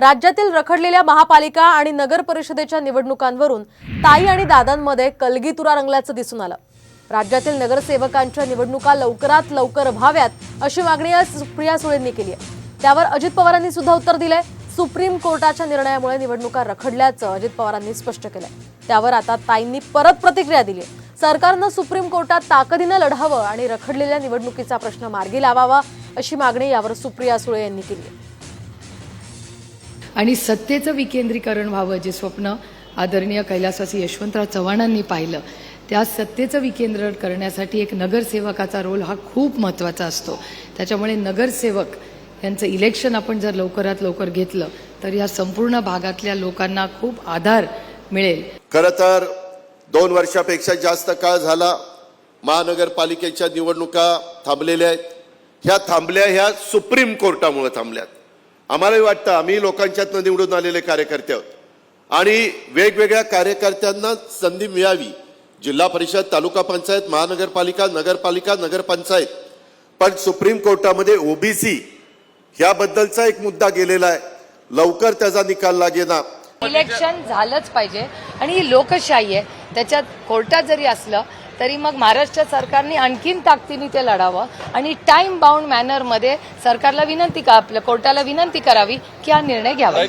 राज्यातील रखडलेल्या महापालिका आणि नगर परिषदेच्या निवडणुकांवरून ताई आणि दादांमध्ये कलगीतुरा रंगल्याचं दिसून आलं. राज्यातील नगरसेवकांच्या निवडणुका लवकरात लवकर व्हाव्यात अशी मागणी आज सुप्रिया सुळेंनी केली आहे. त्यावर अजित पवारांनी सुद्धा उत्तर दिलंय. सुप्रीम कोर्टाच्या निर्णयामुळे निवडणुका रखडल्याचं अजित पवारांनी स्पष्ट केलंय. त्यावर आता ताईंनी परत प्रतिक्रिया दिली आहे. सरकारनं सुप्रीम कोर्टात ताकदीनं लढावं आणि रखडलेल्या निवडणुकीचा प्रश्न मार्गी लावावा अशी मागणी यावर सुप्रिया सुळे यांनी केली आहे. आणि सत्तेचं विकेंद्रीकरण व्हावं जे स्वप्न आदरणीय कैलासवासी यशवंतराव चव्हाणांनी पाहिलं त्या सत्तेचं विकेंद्रण करण्यासाठी एक नगरसेवकाचा रोल हा खूप महत्त्वाचा असतो. त्याच्यामुळे नगरसेवक यांचं इलेक्शन आपण जर लवकरात लवकर घेतलं तर या संपूर्ण भागातल्या लोकांना खूप आधार मिळेल. खरं तर दोन वर्षापेक्षा जास्त काळ झाला महानगरपालिकेच्या निवडणुका थांबलेल्या आहेत. ह्या थांबल्या ह्या सुप्रीम कोर्टामुळे थांबल्यात. आम्हालाही वाटतं आम्ही लोकांच्यातनं निवडून आलेले कार्यकर्ते आहोत. आणि वेगवेगळ्या कार्यकर्त्यांना संधी मिळावी. जिल्हा परिषद तालुका पंचायत महानगरपालिका नगरपालिका नगरपंचायत. पण सुप्रीम कोर्टामध्ये ओबीसी ह्याबद्दलचा एक मुद्दा गेलेला आहे. लवकर त्याचा निकाल लागेना. इलेक्शन झालंच पाहिजे. आणि ही लोकशाही आहे. त्याच्यात कोर्टात जरी असलं तरी मग महाराष्ट्र सरकारने आणखीन ताकदीने ते लढावं. आणि टाइम बाउंड मॅनरमध्ये सरकारला विनंती का आपल्या कोर्टाला विनंती करावी की हा निर्णय घ्यावा.